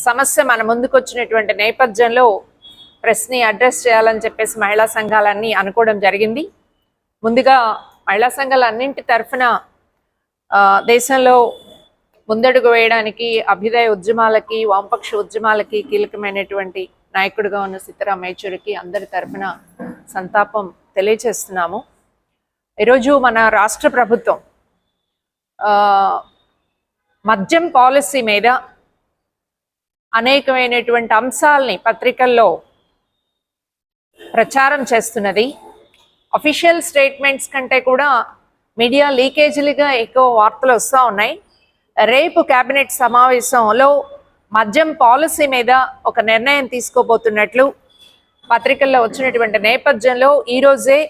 సమస్య మన ముందుకు వచ్చినటువంటి నేపథ్యంలో ప్రెస్ని అడ్రస్ చేయాలని చెప్పేసి మహిళా సంఘాలన్నీ అనుకోవడం జరిగింది. ముందుగా మహిళా సంఘాలు అన్నింటి తరఫున ఆ, దేశంలో ముందడుగు వేయడానికి అభ్యుదయ ఉద్యమాలకి వామపక్ష ఉద్యమాలకి కీలకమైనటువంటి నాయకుడిగా ఉన్న సీతారాం యేచూరికి అందరి తరఫున సంతాపం తెలియచేస్తున్నాము. ఈరోజు మన రాష్ట్ర ప్రభుత్వం ఆ, మద్యం పాలసీ మీద అనేకమైనటువంటి అంశాలని పత్రికల్లో ప్రచారం చేస్తున్నది. అఫీషియల్ స్టేట్మెంట్స్ కంటే కూడా మీడియా లీకేజీలుగా ఎక్కువ వార్తలు వస్తూ ఉన్నాయి. రేపు కేబినెట్ సమావేశంలో మద్యం పాలసీ మీద ఒక నిర్ణయం తీసుకోబోతున్నట్లు పత్రికల్లో వచ్చినటువంటి నేపథ్యంలో ఈరోజే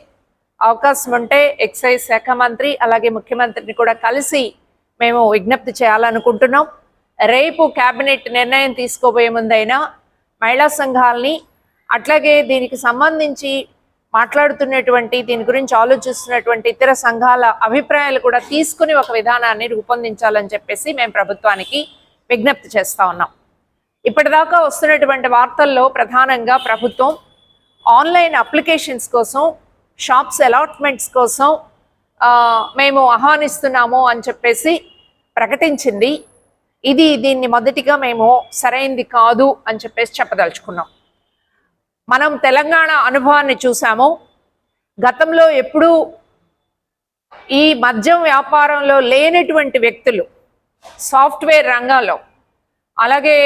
అవకాశం ఉంటే ఎక్సైజ్ శాఖ మంత్రి అలాగే ముఖ్యమంత్రిని కూడా కలిసి మేము విజ్ఞప్తి చేయాలనుకుంటున్నాం. రేపు కేబినెట్ నిర్ణయం తీసుకోబోయే ముందైనా మహిళా సంఘాలని అట్లాగే దీనికి సంబంధించి మాట్లాడుతున్నటువంటి దీని గురించి ఆలోచిస్తున్నటువంటి ఇతర సంఘాల అభిప్రాయాలు కూడా తీసుకుని ఒక విధానాన్ని రూపొందించాలని చెప్పేసి మేము ప్రభుత్వానికి విజ్ఞప్తి చేస్తా ఉన్నాం. ఇప్పటిదాకా వస్తున్నటువంటి వార్తల్లో ప్రధానంగా ప్రభుత్వం ఆన్లైన్ అప్లికేషన్స్ కోసం షాప్స్ అలాట్మెంట్స్ కోసం మేము ఆహ్వానిస్తున్నాము అని చెప్పేసి ప్రకటించింది. ఇది దీన్ని మొదటిగా మేము సరైంది కాదు అని చెప్పేసి చెప్పదలుచుకున్నాం. మనం తెలంగాణ అనుభవాన్ని చూసాము. గతంలో ఎప్పుడూ ఈ మద్యం వ్యాపారంలో లేనటువంటి వ్యక్తులు సాఫ్ట్వేర్ రంగంలో అలాగే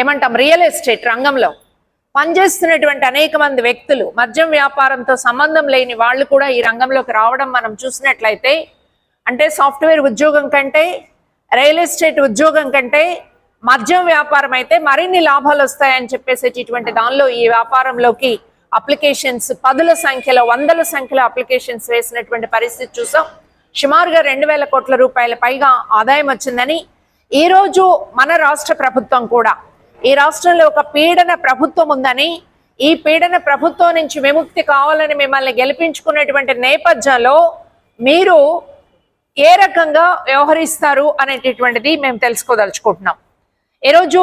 ఏమంటాం రియల్ ఎస్టేట్ రంగంలో పనిచేస్తున్నటువంటి అనేక మంది వ్యక్తులు మద్యం వ్యాపారంతో సంబంధం లేని వాళ్ళు కూడా ఈ రంగంలోకి రావడం మనం చూసినట్లయితే అంటే సాఫ్ట్వేర్ ఉద్యోగం కంటే రియల్ ఎస్టేట్ ఉద్యోగం కంటే మద్యం వ్యాపారం అయితే మరిన్ని లాభాలు వస్తాయని చెప్పేసేటటువంటి దానిలో ఈ వ్యాపారంలోకి అప్లికేషన్స్ పదుల సంఖ్యలో వందల సంఖ్యలో అప్లికేషన్స్ వేసినటువంటి పరిస్థితి చూసాం. సుమారుగా రెండు వేల కోట్ల రూపాయల పైగా ఆదాయం వచ్చిందని ఈరోజు మన రాష్ట్ర ప్రభుత్వం కూడా. ఈ రాష్ట్రంలో ఒక పీడన ప్రభుత్వం ఉందని ఈ పీడన ప్రభుత్వం నుంచి విముక్తి కావాలని మిమ్మల్ని గెలిపించుకున్నటువంటి నేపథ్యంలో మీరు ఏ రకంగా వ్యవహరిస్తారు అనేటటువంటిది మేము తెలుసుకోదలుచుకుంటున్నాం. ఈరోజు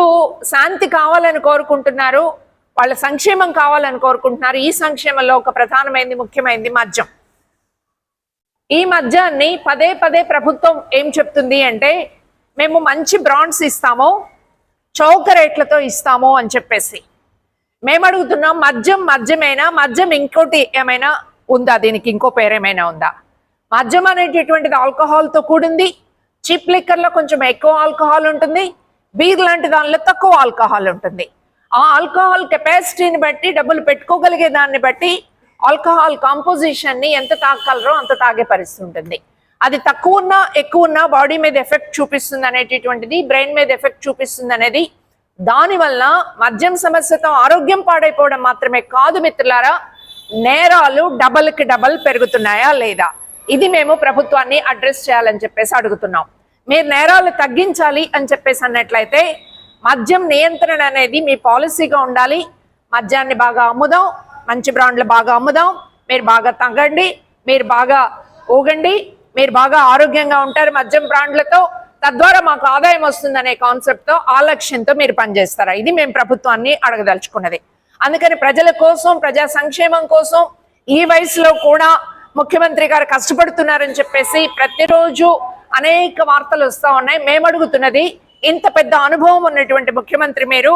శాంతి కావాలని కోరుకుంటున్నారు వాళ్ళ సంక్షేమం కావాలని కోరుకుంటున్నారు ఈ సంక్షేమంలో ఒక ప్రధానమైనది ముఖ్యమైనది మద్యం. ఈ మద్యాన్ని పదే పదే ప్రభుత్వం ఏం చెప్తుంది అంటే మేము మంచి బ్రాండ్స్ ఇస్తాము చౌక రేట్లతో ఇస్తాము అని చెప్పేసి. మేము అడుగుతున్నాం మద్యం మద్యమేనా మద్యం ఇంకోటి ఏమైనా ఉందా? దీనికి ఇంకో పేరు ఏమైనా ఉందా? మద్యం అనేటటువంటిది ఆల్కహాల్తో కూడింది. చీప్ లిక్కర్లో కొంచెం ఎక్కువ ఆల్కహాల్ ఉంటుంది. బీర్ లాంటి దానిలో తక్కువ ఆల్కహాల్ ఉంటుంది. ఆ ఆల్కహాల్ కెపాసిటీని బట్టి డబ్బులు పెట్టుకోగలిగే దాన్ని బట్టి ఆల్కహాల్ కాంపోజిషన్ని ఎంత తాగలరో అంత తాగే పరిస్థితి ఉంటుంది. అది తక్కువ ఉన్నా ఎక్కువ ఉన్నా బాడీ మీద ఎఫెక్ట్ చూపిస్తుంది అనేటటువంటిది బ్రెయిన్ మీద ఎఫెక్ట్ చూపిస్తుంది అనేది. దానివల్ల మద్యం సమస్యతో ఆరోగ్యం పాడైపోవడం మాత్రమే కాదు మిత్రులారా నేరాలు డబల్కి డబల్ పెరుగుతున్నాయా లేదా? ఇది మేము ప్రభుత్వాన్ని అడ్రస్ చేయాలని చెప్పేసి అడుగుతున్నాం. మీరు నేరాలు తగ్గించాలి అని చెప్పేసి అన్నట్లయితే మద్యం నియంత్రణ అనేది మీ పాలసీగా ఉండాలి. మద్యాన్ని బాగా అమ్ముదాం మంచి బ్రాండ్లు బాగా అమ్ముదాం మీరు బాగా తగ్గండి మీరు బాగా ఊగండి మీరు బాగా ఆరోగ్యంగా ఉంటారు మద్యం బ్రాండ్లతో. తద్వారా మాకు ఆదాయం వస్తుందనే కాన్సెప్ట్తో ఆ లక్ష్యంతో మీరు పనిచేస్తారా? ఇది మేము ప్రభుత్వాన్ని అడగదలుచుకున్నది. అందుకని ప్రజల కోసం ప్రజా సంక్షేమం కోసం ఈ వయసులో కూడా ముఖ్యమంత్రి గారు కష్టపడుతున్నారని చెప్పేసి ప్రతిరోజు అనేక వార్తలు వస్తూ ఉన్నాయి. మేము అడుగుతున్నది ఇంత పెద్ద అనుభవం ఉన్నటువంటి ముఖ్యమంత్రి మీరు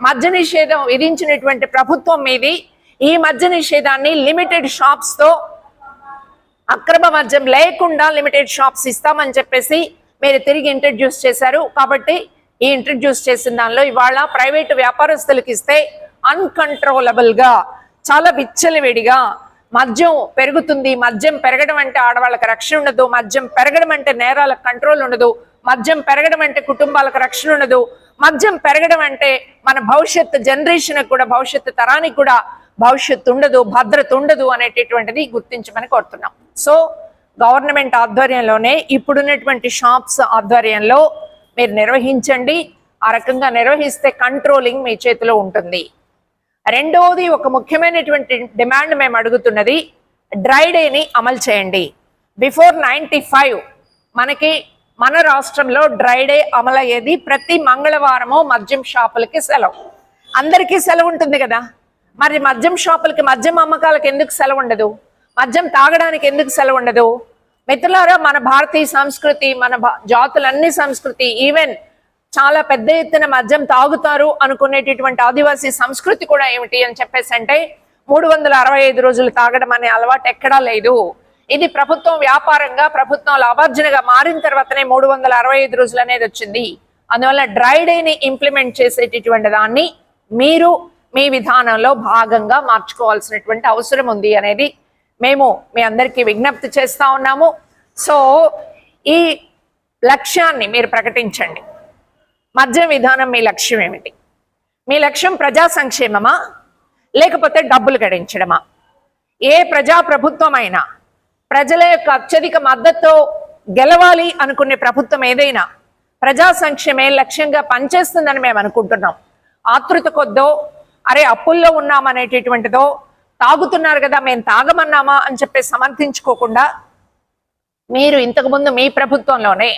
మద్య నిషేధం విధించినటువంటి ప్రభుత్వం మీది ఈ మద్య నిషేధాన్ని లిమిటెడ్ షాప్స్తో అక్రమ మద్యం లేకుండా లిమిటెడ్ షాప్స్ ఇస్తామని చెప్పేసి మీరు తిరిగి ఇంట్రడ్యూస్ చేశారు. కాబట్టి ఈ ఇంట్రడ్యూస్ చేసిన దానిలో ఇవాళ ప్రైవేటు వ్యాపారస్తులకు ఇస్తే అన్కంట్రోలబుల్గా చాలా విచ్చలవిడిగా మద్యం పెరుగుతుంది మద్యం పెరగడం అంటే ఆడవాళ్ళకి రక్షణ ఉండదు మద్యం పెరగడం అంటే నేరాలకు కంట్రోల్ ఉండదు మద్యం పెరగడం అంటే కుటుంబాలకు రక్షణ ఉండదు మద్యం పెరగడం అంటే మన భవిష్యత్ జనరేషన్ కూడా భవిష్యత్తు తరానికి కూడా భవిష్యత్తు ఉండదు భద్రత ఉండదు అనేటటువంటిది గుర్తించమని కోరుతున్నాం. సో గవర్నమెంట్ ఆధ్వర్యంలోనే ఇప్పుడున్నటువంటి షాప్స్ ఆధ్వర్యంలో మీరు నిర్వహించండి. ఆ రకంగా నిర్వహిస్తే కంట్రోలింగ్ మీ చేతిలో ఉంటుంది. రెండవది ఒక ముఖ్యమైనటువంటి డిమాండ్ మేము అడుగుతున్నది డ్రై డేని అమలు చేయండి. బిఫోర్ నైంటీ ఫైవ్ మనకి మన రాష్ట్రంలో డ్రై డే అమలయ్యేది ప్రతి మంగళవారము మద్యం షాపులకి సెలవు. అందరికీ సెలవు ఉంటుంది కదా. మరి మద్యం షాపులకి మద్యం అమ్మకాలకు ఎందుకు సెలవు ఉండదు? మద్యం తాగడానికి ఎందుకు సెలవు ఉండదు? మిత్రులారా మన భారతీయ సంస్కృతి మన జాతులన్నీ సంస్కృతి ఈవెన్ చాలా పెద్ద ఎత్తున మద్యం తాగుతారు అనుకునేటటువంటి ఆదివాసీ సంస్కృతి కూడా ఏమిటి అని చెప్పేసి అంటే మూడు వందల అరవై ఐదు రోజులు తాగడం అనే అలవాటు ఎక్కడా లేదు. ఇది ప్రభుత్వం వ్యాపారంగా ప్రభుత్వం లాభార్జనగా మారిన తర్వాతనే మూడు వందల అరవై ఐదు రోజులు అనేది వచ్చింది. అందువల్ల డ్రై డేని ఇంప్లిమెంట్ చేసేటటువంటి దాన్ని మీరు మీ విధానంలో భాగంగా మార్చుకోవాల్సినటువంటి అవసరం ఉంది అనేది మేము మీ అందరికీ విజ్ఞప్తి చేస్తా ఉన్నాము. సో ఈ లక్ష్యాన్ని మీరు ప్రకటించండి. మద్య విధానం మీ లక్ష్యం ఏమిటి? మీ లక్ష్యం ప్రజా సంక్షేమమా? లేకపోతే డబ్బులు గడించడమా? ఏ ప్రజా ప్రభుత్వమైనా ప్రజల యొక్క అత్యధిక మద్దతు గెలవాలి అనుకునే ప్రభుత్వం ఏదైనా ప్రజా సంక్షేమే లక్ష్యంగా పనిచేస్తుందని మేము అనుకుంటున్నాం. ఆతృత కొద్దో అరే అప్పుల్లో ఉన్నామనేటటువంటిదో తాగుతున్నారు కదా మేము తాగమన్నామా అని చెప్పి సమర్థించుకోకుండా మీరు ఇంతకుముందు మీ ప్రభుత్వంలోనే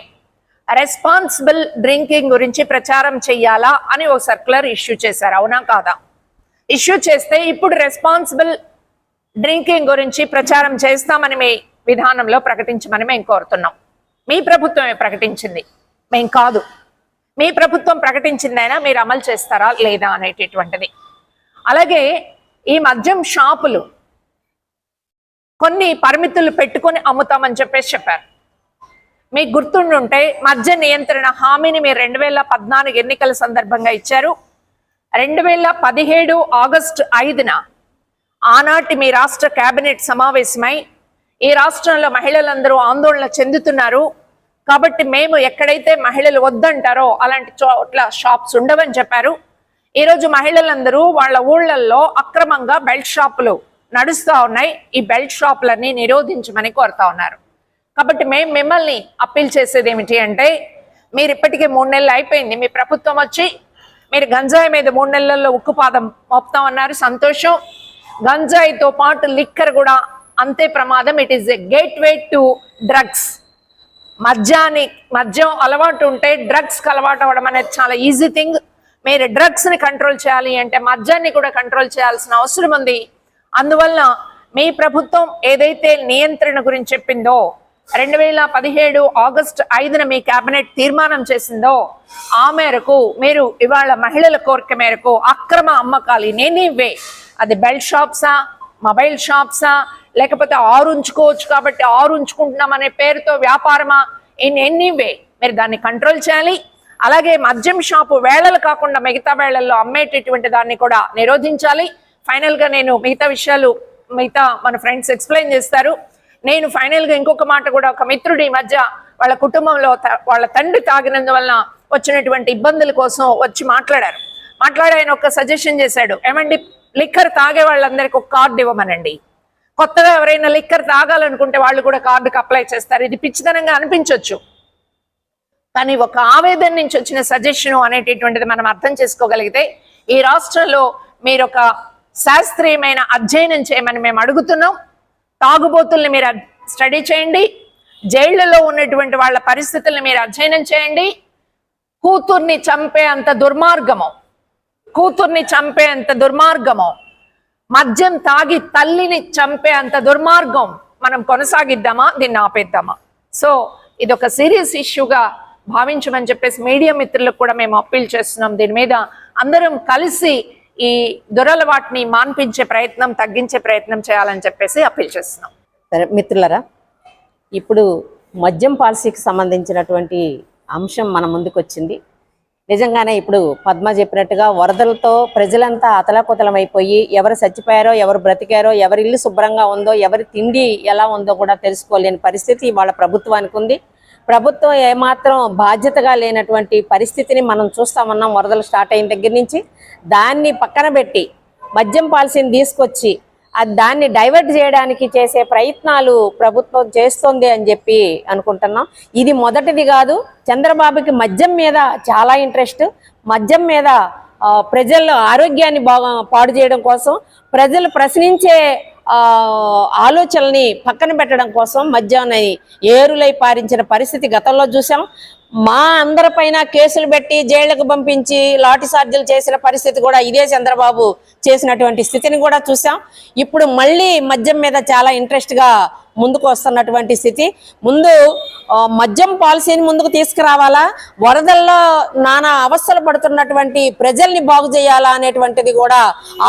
రెస్పాన్సిబుల్ డ్రింకింగ్ గురించి ప్రచారం చెయ్యాలా అని ఓ సర్క్యులర్ ఇష్యూ చేశారు. అవునా కాదా? ఇష్యూ చేస్తే ఇప్పుడు రెస్పాన్సిబుల్ డ్రింకింగ్ గురించి ప్రచారం చేస్తామని మీ విధానంలో ప్రకటించమని మేము కోరుతున్నాం. మీ ప్రభుత్వమే ప్రకటించింది. మేం కాదు. మీ ప్రభుత్వం ప్రకటించిందైనా మీరు అమలు చేస్తారా లేదా అనేటటువంటిది. అలాగే ఈ మద్యం షాపులు కొన్ని పరిమితులు పెట్టుకొని అమ్ముతామని చెప్పేసి చెప్పారు. మీకు గుర్తుండుంటే మద్య నియంత్రణ హామీని మీరు రెండు వేల పద్నాలుగు ఎన్నికల సందర్భంగా ఇచ్చారు. రెండు వేల పదిహేడు ఆగస్టు ఐదున ఆనాటి మీ రాష్ట్ర కేబినెట్ సమావేశమై ఈ రాష్ట్రంలో మహిళలందరూ ఆందోళన చెందుతున్నారు. కాబట్టి మేము ఎక్కడైతే మహిళలు వద్దంటారో అలాంటి చోట్ల షాప్స్ ఉండవని చెప్పారు. ఈరోజు మహిళలందరూ వాళ్ళ ఊళ్ళల్లో అక్రమంగా బెల్ట్ షాపులు నడుస్తూ ఉన్నాయి. ఈ బెల్ట్ షాపులన్నీ నిరోధించమని కోరుతా ఉన్నారు. కాబట్టి మేము మిమ్మల్ని అప్పీల్ చేసేది ఏమిటి అంటే మీరు ఇప్పటికే మూడు నెలలు అయిపోయింది మీ ప్రభుత్వం వచ్చి మీరు గంజాయి మీద మూడు నెలల్లో ఉక్కుపాదం మోపుతామన్నారు సంతోషం. గంజాయితో పాటు లిక్కర్ కూడా అంతే ప్రమాదం. It is a gateway to drugs మద్యాన్ని మద్యం అలవాటు ఉంటే డ్రగ్స్ అలవాటు అవ్వడం అనేది చాలా ఈజీ థింగ్ మీరు డ్రగ్స్ని కంట్రోల్ చేయాలి అంటే మద్యాన్ని కూడా కంట్రోల్ చేయాల్సిన అవసరం ఉంది. అందువల్ల మీ ప్రభుత్వం ఏదైతే నియంత్రణ గురించి చెప్పిందో రెండు వేల పదిహేడు ఆగస్ట్ ఐదున మీ కేబినెట్ తీర్మానం చేసిందో ఆ మేరకు మీరు ఇవాళ మహిళల కోరిక మేరకు అక్రమ అమ్మకాలు నేనేవే అది బెల్ట్ షాప్సా మొబైల్ షాప్సా లేకపోతే ఆరు ఉంచుకోవచ్చు కాబట్టి ఆరు ఉంచుకుంటున్నాం అనే పేరుతో వ్యాపారమా? ఇన్ ఎనీవే మీరు దాన్ని కంట్రోల్ చేయాలి. అలాగే మద్యం షాపు వేళలు కాకుండా మిగతా వేళల్లో అమ్మేటటువంటి దాన్ని కూడా నిరోధించాలి. ఫైనల్గా నేను మిగతా విషయాలు మిగతా మన ఫ్రెండ్స్ ఎక్స్ప్లెయిన్ చేస్తారు. నేను ఫైనల్గా ఇంకొక మాట కూడా ఒక మిత్రుడి మధ్య వాళ్ళ కుటుంబంలో త- వాళ్ళ తండ్రి తాగినందువలన వచ్చినటువంటి ఇబ్బందుల కోసం వచ్చి మాట్లాడారు. మాట్లాడి ఆయన ఒక సజెషన్ చేశాడు. ఏమండి లిక్కర్ తాగే వాళ్ళందరికీ ఒక కార్డు ఇవ్వమనండి. కొత్తగా ఎవరైనా లిక్కర్ తాగాలనుకుంటే వాళ్ళు కూడా కార్డుకి అప్లై చేస్తారు. ఇది పిచ్చితనంగా అనిపించవచ్చు కానీ ఒక ఆవేదన నుంచి వచ్చిన సజెషన్ అనేటటువంటిది మనం అర్థం చేసుకోగలిగితే ఈ రాష్ట్రంలో మీరు ఒక శాస్త్రీయమైన అధ్యయనం చేయమని మేము అడుగుతున్నాం. తాగుబోతుల్ని మీరు స్టడీ చేయండి. జైళ్ళలో ఉన్నటువంటి వాళ్ళ పరిస్థితుల్ని మీరు అధ్యయనం చేయండి. కూతుర్ని చంపే అంత దుర్మార్గము కూతుర్ని చంపే అంత దుర్మార్గము మద్యం తాగి తల్లిని చంపే అంత దుర్మార్గం మనం కొనసాగిద్దామా? దీన్ని ఆపేద్దామా? సో ఇది ఒక సీరియస్ ఇష్యూగా భావించమని చెప్పేసి మీడియా మిత్రులకు కూడా మేము అప్పీల్ చేస్తున్నాం. దీని మీద అందరం కలిసి ఈ దురలవాటిని మాన్పించే ప్రయత్నం తగ్గించే ప్రయత్నం చేయాలని చెప్పేసి అప్పీల్ చేస్తున్నాం. సరే మిత్రులరా ఇప్పుడు మద్యం పాలసీకి సంబంధించినటువంటి అంశం మన ముందుకు వచ్చింది నిజంగానే ఇప్పుడు పద్మ చెప్పినట్టుగా వరదలతో ప్రజలంతా అతలాకుతలమైపోయి ఎవరు చచ్చిపోయారో ఎవరు బ్రతికారో ఎవరి ఇల్లు శుభ్రంగా ఉందో ఎవరి తిండి ఎలా ఉందో కూడా తెలుసుకోలేని పరిస్థితి వాళ్ళ ప్రభుత్వానికి ఉంది. ప్రభుత్వం ఏమాత్రం బాధ్యతగా లేనటువంటి పరిస్థితిని మనం చూస్తామన్నాం వరదలు స్టార్ట్ అయిన దగ్గర నుంచి. దాన్ని పక్కన పెట్టి మద్యం పాలసీని తీసుకొచ్చి అది దాన్ని డైవర్ట్ చేయడానికి చేసే ప్రయత్నాలు ప్రభుత్వం చేస్తుంది అని చెప్పి అనుకుంటున్నాం. ఇది మొదటిది కాదు. చంద్రబాబుకి మద్యం మీద చాలా ఇంట్రెస్ట్. మద్యం మీద ఆ, ప్రజల ఆరోగ్యాన్ని బాగా పాడు చేయడం కోసం ప్రజలు ప్రశ్నించే ఆలోచనల్ని పక్కన పెట్టడం కోసం మద్యాన్ని ఏరులై పారించిన పరిస్థితి గతంలో చూసాం. మా అందరిపైన కేసులు పెట్టి జైళ్ళకు పంపించి లాఠీ చార్జీలు చేసిన పరిస్థితి కూడా ఇదే చంద్రబాబు చేసినటువంటి స్థితిని కూడా చూసాం. ఇప్పుడు మళ్ళీ మద్యం మీద చాలా ఇంట్రెస్ట్గా ముందుకు వస్తున్నటువంటి స్థితి. ముందు మద్యం పాలసీని ముందుకు తీసుకురావాలా? వరదల్లో నానా అవస్థలు పడుతున్నటువంటి ప్రజల్ని బాగు చేయాలా అనేటువంటిది కూడా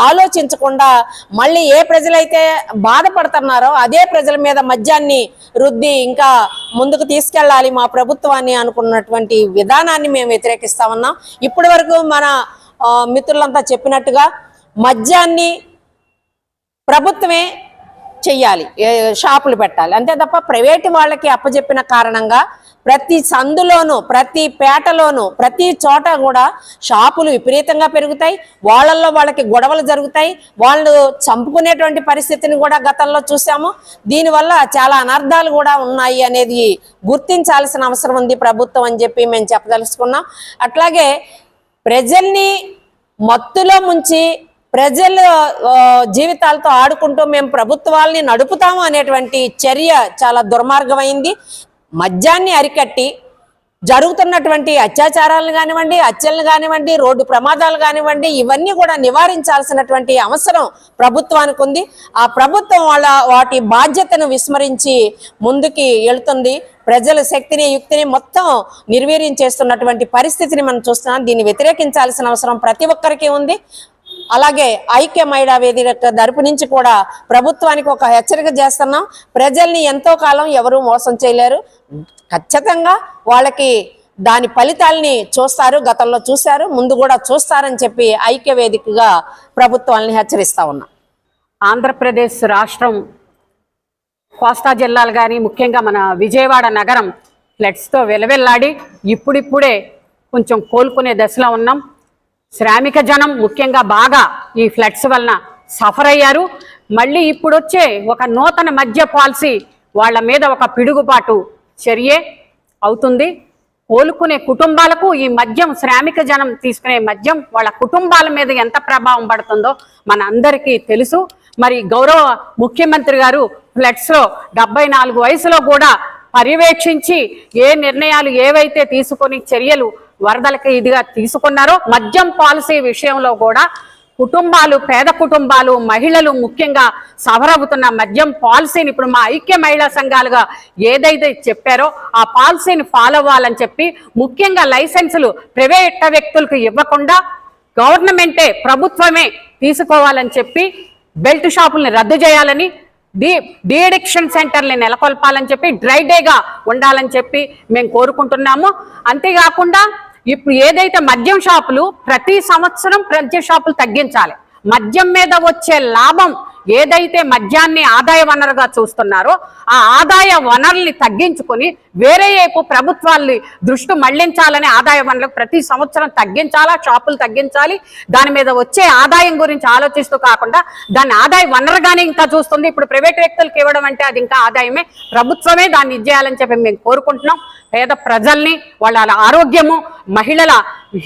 ఆలోచించకుండా మళ్ళీ ఏ ప్రజలైతే బాధపడుతున్నారో అదే ప్రజల మీద మద్యాన్ని రుద్ది ఇంకా ముందుకు తీసుకెళ్ళాలి మా ప్రభుత్వాన్ని అనుకున్నటువంటి విధానాన్ని మేము వ్యతిరేకిస్తా ఉన్నాం. ఇప్పటి వరకు మన మిత్రులంతా చెప్పినట్టుగా మద్యాన్ని ప్రభుత్వమే చెయ్యాలి షాపులు పెట్టాలి. అంతే తప్ప ప్రైవేటు వాళ్ళకి అప్పచెప్పిన కారణంగా ప్రతి సందులోనూ ప్రతి పేటలోనూ ప్రతి చోట కూడా షాపులు విపరీతంగా పెరుగుతాయి. వాళ్ళల్లో వాళ్ళకి గొడవలు జరుగుతాయి. వాళ్ళు చంపుకునేటువంటి పరిస్థితిని కూడా గతంలో చూసాము. దీనివల్ల చాలా అనర్థాలు కూడా ఉన్నాయి అనేది గుర్తించాల్సిన అవసరం ఉంది ప్రభుత్వం అని చెప్పి మేము చెప్పదలుచుకున్నాం. అట్లాగే ప్రజల్ని మత్తులో ముంచి ప్రజల జీవితాలతో ఆడుకుంటూ మేము ప్రభుత్వాల్ని నడుపుతాము అనేటువంటి చర్య చాలా దుర్మార్గమైంది. మద్యాన్ని అరికట్టి జరుగుతున్నటువంటి అత్యాచారాలను కానివ్వండి హత్యలను కానివ్వండి రోడ్డు ప్రమాదాలు కానివ్వండి ఇవన్నీ కూడా నివారించాల్సినటువంటి అవసరం ప్రభుత్వానికి ఉంది. ఆ ప్రభుత్వం వాళ్ళ వాటి బాధ్యతను విస్మరించి ముందుకి వెళుతుంది. ప్రజల శక్తిని యుక్తిని మొత్తం నిర్వీర్యం చేస్తున్నటువంటి పరిస్థితిని మనం చూస్తున్నాం. దీన్ని వ్యతిరేకించాల్సిన అవసరం ప్రతి ఒక్కరికి ఉంది. అలాగే ఐక్య మహిళా వేదిక తరపు నుంచి కూడా ప్రభుత్వానికి ఒక హెచ్చరిక చేస్తున్నాం. ప్రజల్ని ఎంతో కాలం ఎవరు మోసం చేయలేరు. ఖచ్చితంగా వాళ్ళకి దాని ఫలితాల్ని చూస్తారు గతంలో చూశారు ముందు కూడా చూస్తారని చెప్పి ఐక్య వేదికగా ప్రభుత్వాలని హెచ్చరిస్తా ఉన్నాం. ఆంధ్రప్రదేశ్ రాష్ట్రం కోస్తా జిల్లాలు కానీ ముఖ్యంగా మన విజయవాడ నగరం ఫ్లడ్స్తో వెలవెల్లాడి ఇప్పుడిప్పుడే కొంచెం కోలుకునే దశలో ఉన్నాం. శ్రామిక జనం ముఖ్యంగా బాగా ఈ ఫ్లడ్స్ వలన సఫర్ అయ్యారు. మళ్ళీ ఇప్పుడు వచ్చే ఒక నూతన మద్య పాలసీ వాళ్ళ మీద ఒక పిడుగుపాటు చర్యే అవుతుంది. కోలుకునే కుటుంబాలకు ఈ మద్యం శ్రామిక జనం తీసుకునే మద్యం వాళ్ళ కుటుంబాల మీద ఎంత ప్రభావం పడుతుందో మన అందరికీ తెలుసు. మరి గౌరవ ముఖ్యమంత్రి గారు ఫ్లడ్స్లో డెబ్బై నాలుగు వయసులో కూడా పర్యవేక్షించి ఏ నిర్ణయాలు ఏవైతే తీసుకొని చర్యలు వరదలకి ఇదిగా తీసుకున్నారు. మద్యం పాలసీ విషయంలో కూడా కుటుంబాలు పేద కుటుంబాలు మహిళలు ముఖ్యంగా సవరవుతున్న మద్యం పాలసీని ఇప్పుడు మా ఐక్య మహిళా సంఘాలుగా ఏదైతే చెప్పారో ఆ పాలసీని ఫాలో అవ్వాలని చెప్పి ముఖ్యంగా లైసెన్సులు ప్రైవేట్ వ్యక్తులకు ఇవ్వకుండా గవర్నమెంటే ప్రభుత్వమే తీసుకోవాలని చెప్పి బెల్ట్ షాపుల్ని రద్దు చేయాలని డి డిఎడిక్షన్ సెంటర్ని నెలకొల్పాలని చెప్పి డ్రై డేగా ఉండాలని చెప్పి మేము కోరుకుంటున్నాము. అంతేకాకుండా ఇప్పుడు ఏదైతే మద్యం షాపులు ప్రతి సంవత్సరం మద్యం షాపులు తగ్గించాలి. మద్యం మీద వచ్చే లాభం ఏదైతే మద్యాన్ని ఆదాయ వనరుగా చూస్తున్నారో ఆ ఆదాయ వనరుల్ని తగ్గించుకొని వేరే వైపు ప్రభుత్వాల్ని దృష్టి మళ్ళించాలని ఆదాయ వనరులకు ప్రతి సంవత్సరం తగ్గించాలా షాపులు తగ్గించాలి దాని మీద వచ్చే ఆదాయం గురించి ఆలోచిస్తూ కాకుండా దాన్ని ఆదాయ వనరుగానే ఇంకా చూస్తుంది. ఇప్పుడు ప్రైవేట్ వ్యక్తులకు ఇవ్వడం అంటే అది ఇంకా ఆదాయమే. ప్రభుత్వమే దాన్ని ఇచ్చేయాలని చెప్పి మేము కోరుకుంటున్నాం. పేద ప్రజల్ని వాళ్ళ ఆరోగ్యము మహిళల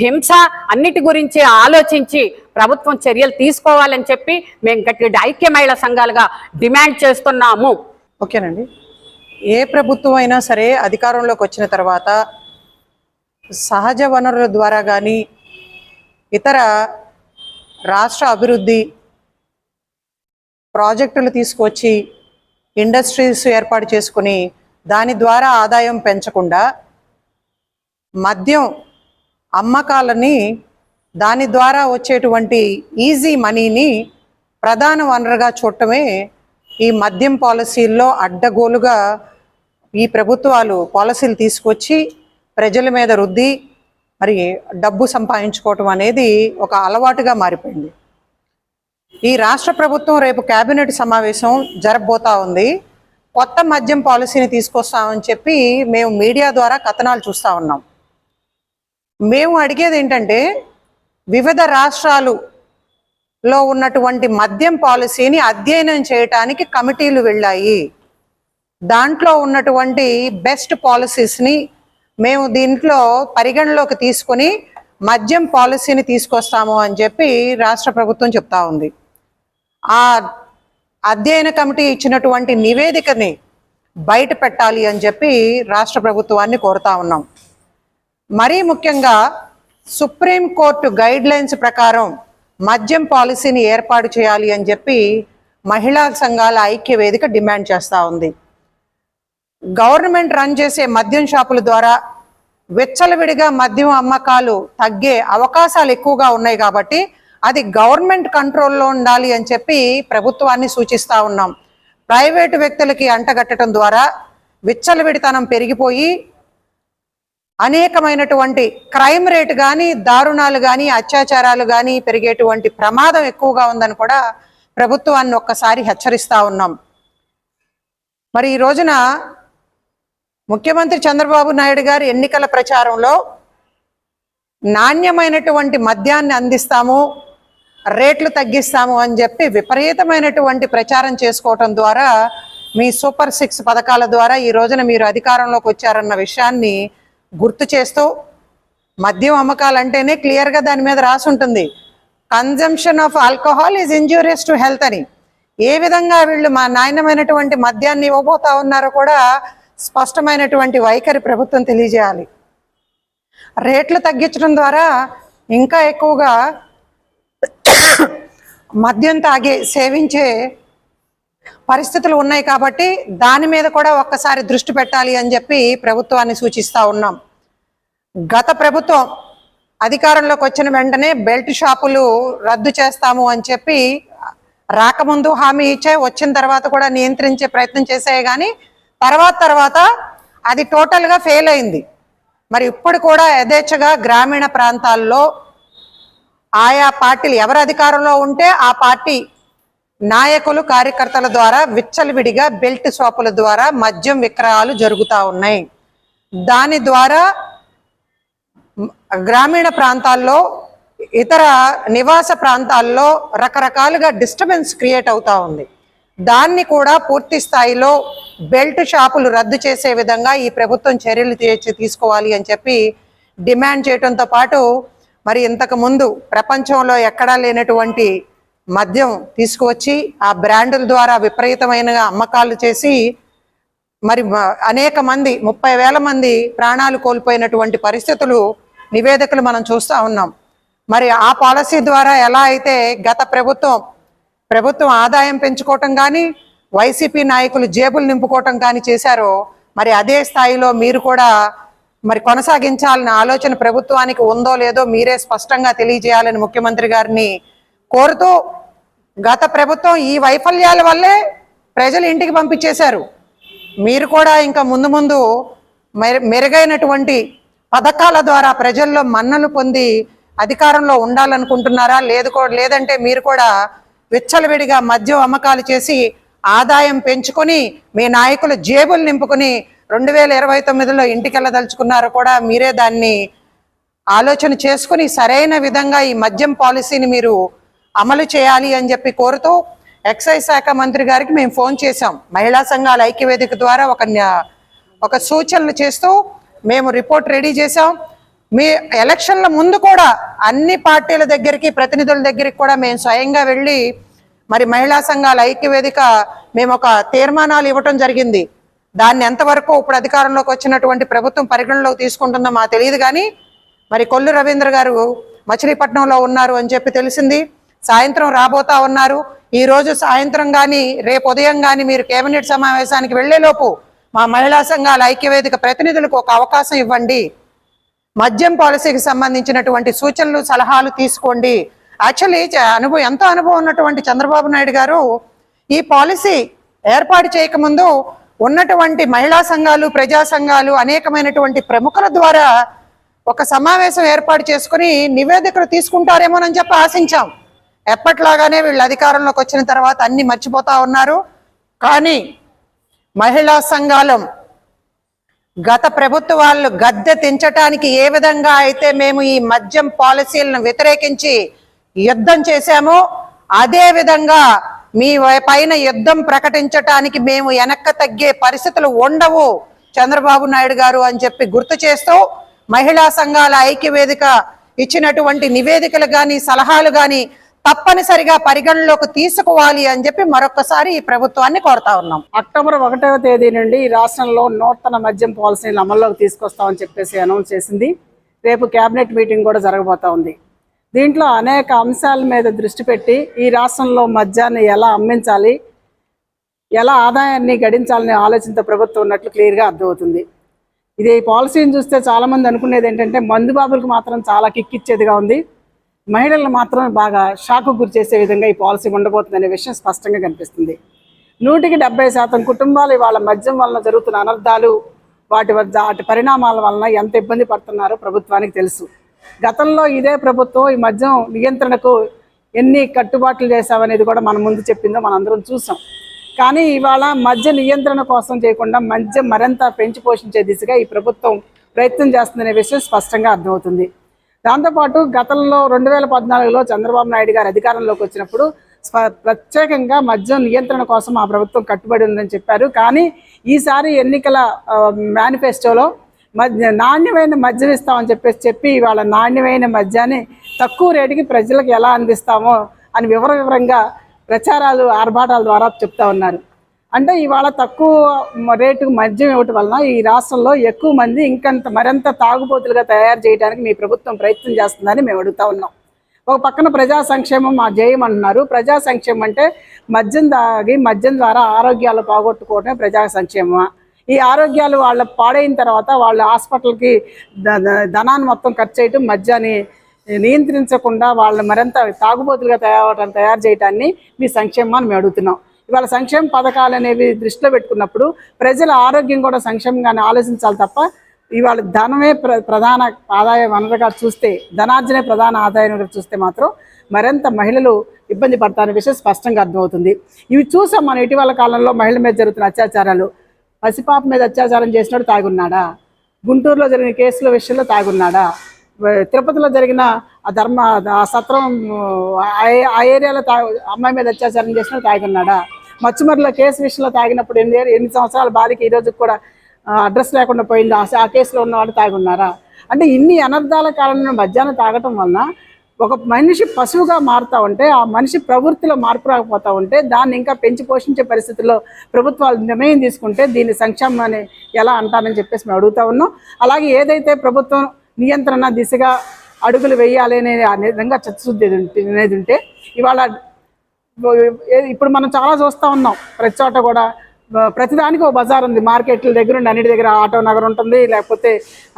హింస అన్నిటి గురించి ఆలోచించి ప్రభుత్వం చర్యలు తీసుకోవాలని చెప్పి మేము గట్టి ఐక్య మహిళా సంఘాలుగా డిమాండ్ చేస్తున్నాము. ఓకేనండి. ఏ ప్రభుత్వం అయినా సరే అధికారంలోకి వచ్చిన తర్వాత సహజ వనరుల ద్వారా కానీ ఇతర రాష్ట్ర అభివృద్ధి ప్రాజెక్టులు తీసుకొచ్చి ఇండస్ట్రీస్ ఏర్పాటు చేసుకుని దాని ద్వారా ఆదాయం పెంచకుండా మద్యం అమ్మకాలని దాని ద్వారా వచ్చేటువంటి ఈజీ మనీని ప్రధాన వనరుగా చూడటమే ఈ మద్యం పాలసీల్లో అడ్డగోలుగా ఈ ప్రభుత్వాలు పాలసీలు తీసుకొచ్చి ప్రజల మీద రుద్ది మరి డబ్బు సంపాదించుకోవటం అనేది ఒక అలవాటుగా మారిపోయింది. ఈ రాష్ట్ర ప్రభుత్వం రేపు కేబినెట్ సమావేశం జరగబోతా ఉంది. కొత్త మద్యం పాలసీని తీసుకొస్తామని చెప్పి మేము మీడియా ద్వారా కథనాలు చూస్తూ ఉన్నాం. మేము అడిగేది ఏంటంటే వివిధ రాష్ట్రాలు లో ఉన్నటువంటి మద్యం పాలసీని అధ్యయనం చేయటానికి కమిటీలు వెళ్ళాయి. దాంట్లో ఉన్నటువంటి బెస్ట్ పాలసీస్ని మేము దీంట్లో పరిగణలోకి తీసుకొని మద్యం పాలసీని తీసుకొస్తాము అని చెప్పి రాష్ట్ర ప్రభుత్వం చెప్తా ఉంది. ఆ అధ్యయన కమిటీ ఇచ్చినటువంటి నివేదికని బయట పెట్టాలి అని చెప్పి రాష్ట్ర ప్రభుత్వాన్ని కోరుతా ఉన్నాం. మరీ ముఖ్యంగా సుప్రీం కోర్టు ప్రకారం మద్యం పాలసీని ఏర్పాటు చేయాలి అని చెప్పి మహిళా సంఘాల ఐక్య వేదిక డిమాండ్ చేస్తూ ఉంది. గవర్నమెంట్ రన్ చేసే మద్యం షాపుల ద్వారా విచ్చలవిడిగా మద్యం అమ్మకాలు తగ్గే అవకాశాలు ఎక్కువగా ఉన్నాయి కాబట్టి అది గవర్నమెంట్ కంట్రోల్లో ఉండాలి అని చెప్పి ప్రభుత్వాన్ని సూచిస్తూ ఉన్నాం. ప్రైవేటు వ్యక్తులకి అంటగట్టడం ద్వారా విచ్చలవిడితనం పెరిగిపోయి అనేకమైనటువంటి క్రైమ్ రేట్ కానీ దారుణాలు కానీ అత్యాచారాలు కానీ పెరిగేటువంటి ప్రమాదం ఎక్కువగా ఉందని కూడా ప్రభుత్వాన్ని ఒక్కసారి హెచ్చరిస్తూ ఉన్నాం. మరి ఈ రోజున ముఖ్యమంత్రి చంద్రబాబు నాయుడు గారు ఎన్నికల ప్రచారంలో నాణ్యమైనటువంటి మద్యాన్ని అందిస్తాము రేట్లు తగ్గిస్తాము అని చెప్పి విపరీతమైనటువంటి ప్రచారం చేసుకోవటం ద్వారా మీ సూపర్ సిక్స్ పథకాల ద్వారా ఈ రోజున మీరు అధికారంలోకి వచ్చారన్న విషయాన్ని గుర్తు చేస్తూ మద్యం అమ్మకాలంటేనే క్లియర్గా దాని మీద రాసి ఉంటుంది. Consumption of alcohol is injurious to health అని. ఏ విధంగా వీళ్ళు మా నాయనమైనటువంటి మద్యాన్ని ఇవ్వబోతా ఉన్నారో కూడా స్పష్టమైనటువంటి వైఖరి ప్రభుత్వం తెలియజేయాలి. రేట్లు తగ్గించడం ద్వారా ఇంకా ఎక్కువగా మద్యం తాగే సేవించే పరిస్థితులు ఉన్నాయి కాబట్టి దాని మీద కూడా ఒక్కసారి దృష్టి పెట్టాలి అని చెప్పి ప్రభుత్వాన్ని సూచిస్తూ ఉన్నాం. గత ప్రభుత్వం అధికారంలోకి వచ్చిన వెంటనే బెల్ట్ షాపులు రద్దు చేస్తాము అని చెప్పి రాకముందు హామీ ఇచ్చే వచ్చిన తర్వాత కూడా నియంత్రించే ప్రయత్నం చేసాయి కానీ తర్వాత తర్వాత అది టోటల్గా ఫెయిల్ అయింది. మరి ఇప్పుడు కూడా యథేచ్ఛగా గ్రామీణ ప్రాంతాల్లో ఆయా పార్టీలు ఎవరు అధికారంలో ఉంటే ఆ పార్టీ నాయకులు కార్యకర్తల ద్వారా విచ్చలవిడిగా బెల్ట్ షాపుల ద్వారా మద్యం విక్రయాలు జరుగుతూ ఉన్నాయి. దాని ద్వారా గ్రామీణ ప్రాంతాల్లో ఇతర నివాస ప్రాంతాల్లో రకరకాలుగా డిస్టర్బెన్స్ క్రియేట్ అవుతూ ఉంది. దాన్ని కూడా పూర్తి స్థాయిలో బెల్ట్ షాపులు రద్దు చేసే విధంగా ఈ ప్రభుత్వం చర్యలు తీసుకోవాలి అని చెప్పి డిమాండ్ చేయడంతో పాటు మరి ఇంతకు ముందు ప్రపంచంలో ఎక్కడా లేనటువంటి మద్యం తీసుకువచ్చి ఆ బ్రాండుల ద్వారా విపరీతమైన అమ్మకాలు చేసి మరి అనేక మంది ముప్పై వేల మంది ప్రాణాలు కోల్పోయినటువంటి పరిస్థితులు నివేదికలు మనం చూస్తూ ఉన్నాం. మరి ఆ పాలసీ ద్వారా ఎలా అయితే గత ప్రభుత్వం ప్రభుత్వం ఆదాయం పెంచుకోవటం కానీ వైసీపీ నాయకులు జేబులు నింపుకోవటం కానీ చేశారో మరి అదే స్థాయిలో మీరు కూడా మరి కొనసాగించాలన్న ఆలోచన ప్రభుత్వానికి ఉందో లేదో మీరే స్పష్టంగా తెలియజేయాలని ముఖ్యమంత్రి గారిని కోరుతూ గత ప్రభుత్వం ఈ వైఫల్యాల వల్లే ప్రజలు ఇంటికి పంపించేశారు. మీరు కూడా ఇంకా ముందు ముందు మెరు- మెరుగైనటువంటి పథకాల ద్వారా ప్రజల్లో మన్నలు పొంది అధికారంలో ఉండాలనుకుంటున్నారా? లేదు లేదంటే మీరు కూడా విచ్చలవిడిగా మద్యం అమ్మకాలు చేసి ఆదాయం పెంచుకొని మీ నాయకులు జేబులు నింపుకొని రెండు వేల ఇరవై తొమ్మిదిలో ఇంటికి వెళ్ళదలుచుకున్నారు కూడా మీరే దాన్ని ఆలోచన చేసుకుని సరైన విధంగా ఈ మద్యం పాలసీని మీరు అమలు చేయాలి అని చెప్పి కోరుతూ ఎక్సైజ్ శాఖ మంత్రి గారికి మేము ఫోన్ చేశాం. మహిళా సంఘాల ఐక్యవేదిక ద్వారా ఒక ఒక సూచనలు చేస్తూ మేము రిపోర్ట్ రెడీ చేశాం. మీ ఎలక్షన్ల ముందు కూడా అన్ని పార్టీల దగ్గరికి ప్రతినిధుల దగ్గరికి కూడా మేము స్వయంగా వెళ్ళి మరి మహిళా సంఘాల ఐక్యవేదిక మేము ఒక తీర్మానాలు ఇవ్వటం జరిగింది. దాన్ని ఎంతవరకు ఇప్పుడు అధికారంలోకి వచ్చినటువంటి ప్రభుత్వం పరిగణలోకి తీసుకుంటుందో మాకు తెలియదు కానీ మరి కొల్లు రవీంద్ర గారు మచిలీపట్నంలో ఉన్నారు అని చెప్పి తెలిసింది. సాయంత్రం రాబోతా ఉన్నారు. ఈ రోజు సాయంత్రం కానీ రేపు ఉదయం కానీ మీరు కేబినెట్ సమావేశానికి వెళ్ళేలోపు మా మహిళా సంఘాల ఐక్యవేదిక ప్రతినిధులకు ఒక అవకాశం ఇవ్వండి. మద్యం పాలసీకి సంబంధించినటువంటి సూచనలు సలహాలు తీసుకోండి. యాక్చువల్లీ అనుభవం ఎంతో అనుభవం ఉన్నటువంటి చంద్రబాబు నాయుడు గారు ఈ పాలసీ ఏర్పాటు చేయకముందు ఉన్నటువంటి మహిళా సంఘాలు ప్రజా సంఘాలు అనేకమైనటువంటి ప్రముఖుల ద్వారా ఒక సమావేశం ఏర్పాటు చేసుకుని నివేదికలు తీసుకుంటారేమోనని చెప్పి ఆశించాం. ఎప్పట్లాగానే వీళ్ళు అధికారంలోకి వచ్చిన తర్వాత అన్ని మర్చిపోతా ఉన్నారు. కానీ మహిళా సంఘాలం గత ప్రభుత్వాలు గద్దె దించటానికి ఏ విధంగా అయితే మేము ఈ మద్యం పాలసీలను వ్యతిరేకించి యుద్ధం చేశామో అదే విధంగా మీ వై- పైన యుద్ధం ప్రకటించటానికి మేము వెనక్కి తగ్గే పరిస్థితులు ఉండవు చంద్రబాబు నాయుడు గారు అని చెప్పి గుర్తు చేస్తూ మహిళా సంఘాల ఐక్య వేదిక ఇచ్చినటువంటి నివేదికలు కానీ సలహాలు కానీ తప్పనిసరిగా పరిగణలోకి తీసుకోవాలి అని చెప్పి మరొకసారి ఈ ప్రభుత్వాన్ని కోరుతా ఉన్నాం. అక్టోబర్ ఒకటవ తేదీ నుండి ఈ రాష్ట్రంలో నూతన మద్యం పాలసీని అమల్లోకి తీసుకొస్తామని చెప్పేసి అనౌన్స్ చేసింది. రేపు కేబినెట్ మీటింగ్ కూడా జరగబోతా ఉంది. దీంట్లో అనేక అంశాల మీద దృష్టి పెట్టి ఈ రాష్ట్రంలో మద్యాన్ని ఎలా అమ్మించాలి ఎలా ఆదాయాన్ని గడించాలనే ఆలోచనతో ప్రభుత్వం ఉన్నట్లు క్లియర్గా అర్థమవుతుంది. ఇది ఈ పాలసీని చూస్తే చాలామంది అనుకునేది ఏంటంటే మందు బాబులకు మాత్రం చాలా కిక్కిచ్చేదిగా ఉంది. మహిళలను మాత్రం బాగా షాకు గురి చేసే విధంగా ఈ పాలసీ ఉండబోతుందనే విషయం స్పష్టంగా కనిపిస్తుంది. నూటికి డెబ్బై శాతం కుటుంబాలు ఇవాళ మద్యం వలన జరుగుతున్న అనర్థాలు వాటి వద్ద వాటి పరిణామాల వలన ఎంత ఇబ్బంది పడుతున్నారో ప్రభుత్వానికి తెలుసు. గతంలో ఇదే ప్రభుత్వం ఈ మద్యం నియంత్రణకు ఎన్ని కట్టుబాట్లు చేశామనేది కూడా మన ముందు చెప్పిందో మనందరం చూసాం. కానీ ఇవాళ మద్య నియంత్రణ కోసం చేయకుండా మద్యం మరింత పెంచి పోషించే దిశగా ఈ ప్రభుత్వం ప్రయత్నం చేస్తుందనే విషయం స్పష్టంగా అర్థమవుతుంది. దాంతోపాటు గతంలో రెండు వేల పద్నాలుగులో చంద్రబాబు నాయుడు గారు అధికారంలోకి వచ్చినప్పుడు ప్రత్యేకంగా మద్యం నియంత్రణ కోసం ఆ ప్రభుత్వం కట్టుబడి ఉందని చెప్పారు. కానీ ఈసారి ఎన్నికల మేనిఫెస్టోలో మద్య నాణ్యమైన మద్యం ఇస్తామని చెప్పేసి చెప్పి ఇవాళ నాణ్యమైన మద్యాన్ని తక్కువ రేటుకి ప్రజలకు ఎలా అందిస్తామో అని వివర వివరంగా ప్రచారాలు ఆర్భాటాల ద్వారా చెప్తా ఉన్నారు. అంటే ఇవాళ తక్కువ రేటుకు మద్యం ఇవ్వటం వలన ఈ రాష్ట్రంలో ఎక్కువ మంది ఇంకంత మరింత తాగుబోతులుగా తయారు చేయడానికి మీ ప్రభుత్వం ప్రయత్నం చేస్తుందని మేము అడుగుతా ఉన్నాం. ఒక పక్కన ప్రజా సంక్షేమం మా జయం అంటున్నారు. ప్రజా సంక్షేమం అంటే మద్యం తాగి మద్యం ద్వారా ఆరోగ్యాలు పోగొట్టుకోవడమే ప్రజా సంక్షేమమా? ఈ ఆరోగ్యాలు వాళ్ళ పాడైన తర్వాత వాళ్ళ హాస్పిటల్కి ధనాన్ని మొత్తం ఖర్చు చేయటం మద్యాన్ని నియంత్రించకుండా వాళ్ళని మరింత తాగుబోతులుగా తయారవటం తయారు చేయటాన్ని మీ సంక్షేమాన్ని మేము అడుగుతున్నాం. ఇవాళ సంక్షేమ పథకాలు అనేవి దృష్టిలో పెట్టుకున్నప్పుడు ప్రజల ఆరోగ్యం కూడా సంక్షేమంగానే ఆలోచించాలి తప్ప ఇవాళ ధనమే ప్ర ప్రధాన ఆదాయ వనరుగా చూస్తే ధనార్జనే ప్రధాన ఆదాయంగా చూస్తే మాత్రం మరింత మహిళలు ఇబ్బంది పడతారనే విషయం స్పష్టంగా అర్థమవుతుంది. ఇవి చూసాం మనం ఇటీవల కాలంలో మహిళల మీద జరుగుతున్న అత్యాచారాలు. పసిపాప మీద అత్యాచారం చేసినాడు తాగున్నాడా? గుంటూరులో జరిగిన కేసుల విషయంలో తాగున్నాడా? తిరుపతిలో జరిగిన ఆ ధర్మ ఆ సత్రం ఆ ఆ ఏరియాలో తా అమ్మాయి మీద అత్యాచారం చేసిన తాగున్నాడా మచ్చుమరిలో కేసు విషయంలో తాగినప్పుడు ఎన్ని ఎన్ని సంవత్సరాల బాలిక ఈ రోజు కూడా అడ్రస్ లేకుండా పోయింది? ఆ- కేసులో ఉన్నవాడు తాగున్నారా? అంటే ఇన్ని అనర్థాల కారణంగా మధ్యాహ్నం తాగటం వలన ఒక మనిషి పశువుగా మారుతా ఉంటే ఆ మనిషి ప్రవృత్తిలో మార్పు రాకపోతూ ఉంటే దాన్ని ఇంకా పెంచి పోషించే పరిస్థితుల్లో ప్రభుత్వాలు నిర్ణయం తీసుకుంటే దీన్ని సంక్షేమం అని ఎలా అంటారని చెప్పేసి మేము అడుగుతా ఉన్నాం. అలాగే ఏదైతే ప్రభుత్వం నియంత్రణ దిశగా అడుగులు వేయాలి అనే విధంగా చర్చశుద్ధి అనేది ఉంటే ఇవాళ ఇప్పుడు మనం చాలా చూస్తూ ఉన్నాం. ప్రతి చోట కూడా ప్రతిదానికి ఒక బజార్ ఉంది. మార్కెట్ల దగ్గర ఉండి అన్నిటి దగ్గర ఆటో నగర్ ఉంటుంది లేకపోతే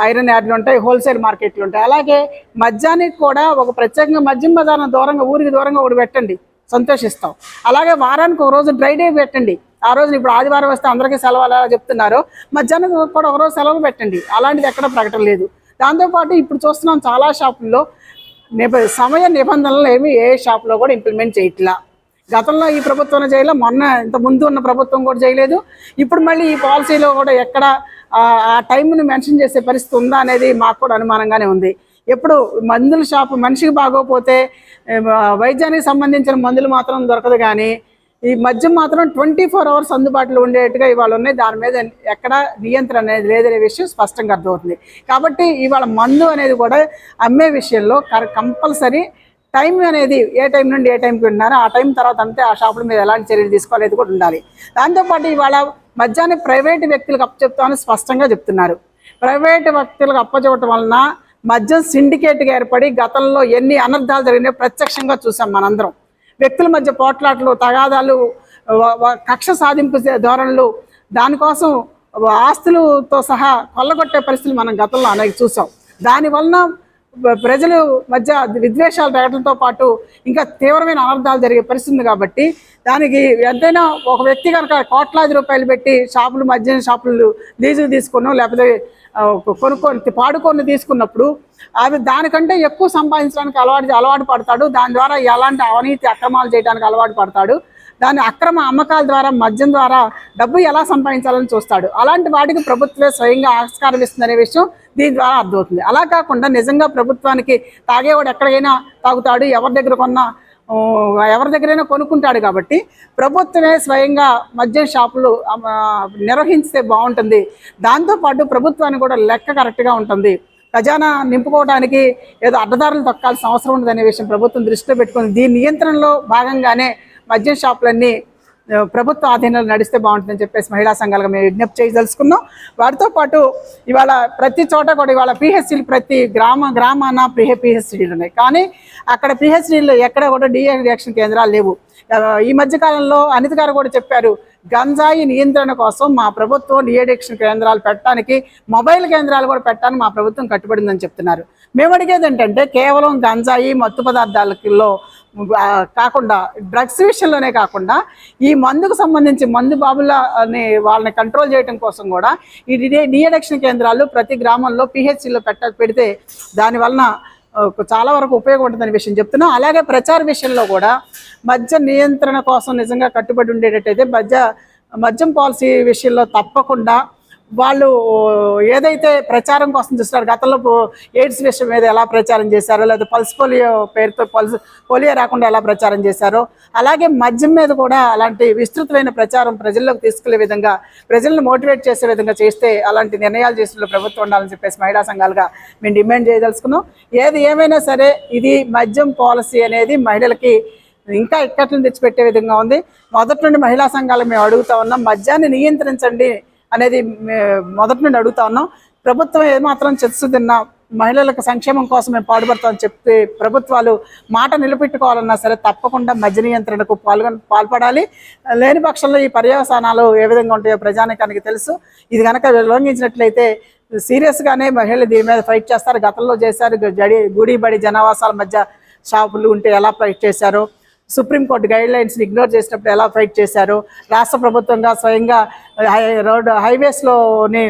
ఐరన్ యార్డ్లు ఉంటాయి హోల్సేల్ మార్కెట్లు ఉంటాయి. అలాగే మద్యానికి కూడా ఒక ప్రత్యేకంగా మద్యం బజార్ను దూరంగా ఊరికి దూరంగా ఒకటి పెట్టండి. సంతోషిస్తాం. అలాగే వారానికి ఒక రోజు డ్రై డే పెట్టండి. ఆ రోజు ఇప్పుడు ఆదివారం వస్తే అందరికీ సెలవు అలా చెప్తున్నారు. మధ్యాహ్నం కూడా ఒక రోజు సెలవు పెట్టండి. అలాంటిది ఎక్కడ ప్రకటన లేదు. దాంతోపాటు ఇప్పుడు చూస్తున్నాం చాలా షాపుల్లో నిబ సమయ నిబంధనలు ఏమి ఏ షాప్లో కూడా ఇంప్లిమెంట్ చేయట్లా. గతంలో ఈ ప్రభుత్వం చేయలే మొన్న ఇంత ముందు ఉన్న ప్రభుత్వం కూడా చేయలేదు. ఇప్పుడు మళ్ళీ ఈ పాలసీలో కూడా ఎక్కడ ఆ టైంను మెన్షన్ చేసే పరిస్థితి ఉందా అనేది మాకు కూడా అనుమానంగానే ఉంది. ఎప్పుడు మందుల షాపు మనిషికి బాగోపోతే వైద్యానికి సంబంధించిన మందులు మాత్రం దొరకదు కానీ ఈ మద్యం మాత్రం ట్వంటీ ఫోర్ అవర్స్ అందుబాటులో ఉండేట్టుగా ఇవాళ ఉన్నాయి. దాని మీద ఎక్కడ నియంత్రణ అనేది లేదనే విషయం స్పష్టంగా అర్థమవుతుంది. కాబట్టి ఇవాళ మందు అనేది కూడా అమ్మే విషయంలో కంపల్సరీ టైం అనేది ఏ టైం నుండి ఏ టైంకి ఉన్నారో ఆ టైం తర్వాత అంతే ఆ షాపుల మీద ఎలాంటి చర్యలు తీసుకోవాలేదు కూడా ఉండాలి. దాంతోపాటు ఇవాళ మధ్యాహ్నం ప్రైవేటు వ్యక్తులకు అప్పచెప్తామని స్పష్టంగా చెప్తున్నారు. ప్రైవేటు వ్యక్తులకు అప్పచెప్పటం వలన మద్యం సిండికేట్గా ఏర్పడి గతంలో ఎన్ని అనర్థాలు జరిగినాయో ప్రత్యక్షంగా చూసాం మనందరం. వ్యక్తుల మధ్య పోట్లాటలు తగాదాలు కక్ష సాధింపు ధోరణులు దానికోసం ఆస్తులతో సహా కొల్లగొట్టే పరిస్థితులు మనం గతంలో అనేక చూసాం. దానివలన ప్రజలు మధ్య విద్వేషాలు పెరగడంతో పాటు ఇంకా తీవ్రమైన అనర్థాలు జరిగే పరిస్థితి ఉంది కాబట్టి దానికి ఎంతైనా ఒక వ్యక్తి కనుక కోట్లాది రూపాయలు పెట్టి షాపులు మద్యం షాపులు లీజులు తీసుకున్నాం లేకపోతే కొనుక్కొని పాడుకొని తీసుకున్నప్పుడు అది దానికంటే ఎక్కువ సంపాదించడానికి అలవాటు అలవాటు పడతాడు. దాని ద్వారా ఎలాంటి అవినీతి అక్రమాలు చేయడానికి అలవాటు పడతాడు. దాని అక్రమ అమ్మకాల ద్వారా మద్యం ద్వారా డబ్బు ఎలా సంపాదించాలని చూస్తాడు. అలాంటి వాటికి ప్రభుత్వమే స్వయంగా ఆస్కారం ఇస్తుందనే విషయం దీని ద్వారా అర్థమవుతుంది. అలా కాకుండా నిజంగా ప్రభుత్వానికి తాగేవాడు ఎక్కడైనా తాగుతాడు ఎవరి దగ్గర కొన్నా ఎవరి దగ్గరైనా కొనుక్కుంటాడు కాబట్టి ప్రభుత్వమే స్వయంగా మద్యం షాపులు నిర్వహించితే బాగుంటుంది. దాంతోపాటు ప్రభుత్వానికి కూడా లెక్క కరెక్ట్గా ఉంటుంది. ఖజానా నింపుకోవడానికి ఏదో అడ్డదారులు తొక్కాల్సిన అవసరం ఉండదనే విషయం ప్రభుత్వం దృష్టిలో పెట్టుకుంది. దీని నియంత్రణలో భాగంగానే మద్యం షాపులన్నీ ప్రభుత్వ ఆధీనంలో నడిస్తే బాగుంటుందని చెప్పేసి మహిళా సంఘాలుగా మేము విజ్ఞప్తి చేయదలుచుకున్నాం. వాటితో పాటు ఇవాళ ప్రతి చోట కూడా ఇవాళ పిహెచ్సీలు ప్రతి గ్రామ గ్రామాన పిహె పిహెచ్సీలు ఉన్నాయి. కానీ అక్కడ పిహెచ్డీలో ఎక్కడ కూడా డిఎడిక్షన్ కేంద్రాలు లేవు. ఈ మధ్యకాలంలో అనిత్ అనిత గారు కూడా చెప్పారు గంజాయి నియంత్రణ కోసం మా ప్రభుత్వం డిఎడిక్షన్ కేంద్రాలు పెట్టడానికి మొబైల్ కేంద్రాలు కూడా పెట్టడానికి మా ప్రభుత్వం కట్టుబడిందని చెప్తున్నారు. మేము అడిగేది ఏంటంటే కేవలం గంజాయి మత్తు పదార్థాలలో కాకుండా డ్రగ్స్ విషయంలోనే కాకుండా ఈ మందుకు సంబంధించి మందు బాబులని వాళ్ళని కంట్రోల్ చేయడం కోసం కూడా ఈ డిఎడిక్షన్ కేంద్రాలు ప్రతి గ్రామంలో పిహెచ్సిలో పెట్ట పెడితే దాని వలన చాలా వరకు ఉపయోగం ఉంటుందనే విషయం చెప్తున్నాం. అలాగే ప్రచార విషయంలో కూడా మద్య నియంత్రణ కోసం నిజంగా కట్టుబడి ఉండేటట్టయితే మద్య మద్యం పాలసీ విషయంలో తప్పకుండా వాళ్ళు ఏదైతే ప్రచారం కోసం చూస్తున్నారు గతంలో ఎయిడ్స్ విషయం మీద ఎలా ప్రచారం చేశారో లేదా పల్స్ పోలియో పేరుతో పల్స్ పోలియో రాకుండా ఎలా ప్రచారం చేశారో అలాగే మద్యం మీద కూడా అలాంటి విస్తృతమైన ప్రచారం ప్రజల్లోకి తీసుకెళ్ళే విధంగా ప్రజలను మోటివేట్ చేసే విధంగా చేస్తే అలాంటి నిర్ణయాలు చేసిన ప్రభుత్వం ఉండాలని చెప్పేసి మహిళా సంఘాలుగా మేము డిమాండ్ చేయదలుచుకున్నాం. ఏది ఏమైనా సరే ఇది మద్యం పాలసీ అనేది మహిళలకి ఇంకా ఇక్కట్లను తెచ్చిపెట్టే విధంగా ఉంది. మొదటి నుండి మహిళా సంఘాలు మేము అడుగుతా ఉన్నాం మద్యాన్ని నియంత్రించండి అనేది మొదటి నుండి అడుగుతా ఉన్నాం. ప్రభుత్వం ఏమాత్రం చెత్సు తిన్నా మహిళలకు సంక్షేమం కోసం మేము పాటుపడతామని చెప్తే ప్రభుత్వాలు మాట నిలబెట్టుకోవాలన్నా సరే తప్పకుండా మద్య నియంత్రణకు పాల్గొని పాల్పడాలి. లేని పక్షంలో ఈ పర్యవసానాలు ఏ విధంగా ఉంటాయో ప్రజానికానికి తెలుసు. ఇది కనుక ఉల్లంఘించినట్లయితే సీరియస్గానే మహిళలు దీని మీద ఫైట్ చేస్తారు. గతంలో చేశారు. జడి గుడి బడి జనావాసాల మధ్య షాపులు ఉంటే ఎలా ఫైట్ చేశారో సుప్రీంకోర్టు గైడ్ లైన్స్ని ఇగ్నోర్ చేసినప్పుడు ఎలా ఫైట్ చేశారు? రాష్ట్ర ప్రభుత్వంగా స్వయంగా హై రోడ్ హైవేస్లోని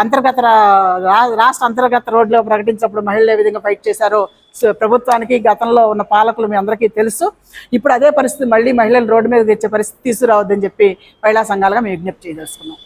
అంతర్గత రాష్ట్ర అంతర్గత రోడ్లో ప్రకటించినప్పుడు మహిళలు ఏ విధంగా ఫైట్ చేశారో సో ప్రభుత్వానికి గతంలో ఉన్న పాలకులు మీ అందరికీ తెలుసు. ఇప్పుడు అదే పరిస్థితి మళ్ళీ మహిళలు రోడ్డు మీద తెచ్చే పరిస్థితి తీసుకురావద్దని చెప్పి మహిళా సంఘాలుగా మేము విజ్ఞప్తి చేయదలుచుకున్నాం.